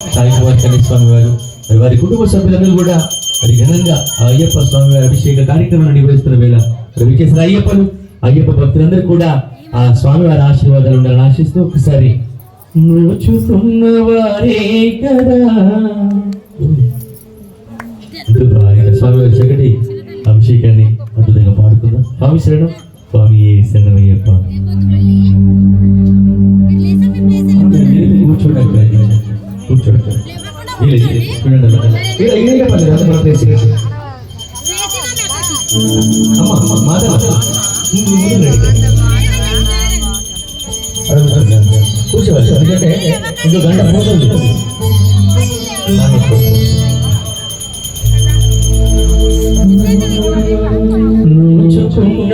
సాయి కుమార్ స్వామి వారు మరి వారి కుటుంబ సభ్యులందరూ కూడా మరి ఘనంగా అయ్యప్ప స్వామి వారి అభిషేక కార్యక్రమాన్ని నిర్వహిస్తున్న వేళ మరి విచ్చేసిన అయ్యప్పలు అయ్యప్ప భక్తులందరూ కూడా ఆ స్వామి వారి ఆశీర్వాదాలు ఉండాలని ఆశిస్తూ ఒకసారి నోచుకున్న వారే కదా! స్వామి వారి చక్కటి అభిషేకాన్ని అద్భుతంగా పాడుకుందాం. స్వామి శరణం స్వామి శరణమయ్యప్ప. ಇಲ್ಲ ಇಲ್ಲಿಗೆ ಬಂದಿದೆ ಅದು ಬರುತ್ತೆ ಹೆಸರು ಅಮ್ಮ ಅಮ್ಮ ಮಾತಾಡ ನೀನು ಮುಂದೆ ನಡೀತದೆ ಖುಷಿ ವರ್ಷ ಅದಕ್ಕೆ ಇದು ಗಂಡ ಮೂರಲ್ಲಿ ನಾನು ಚುಕ್ಕುಂಡ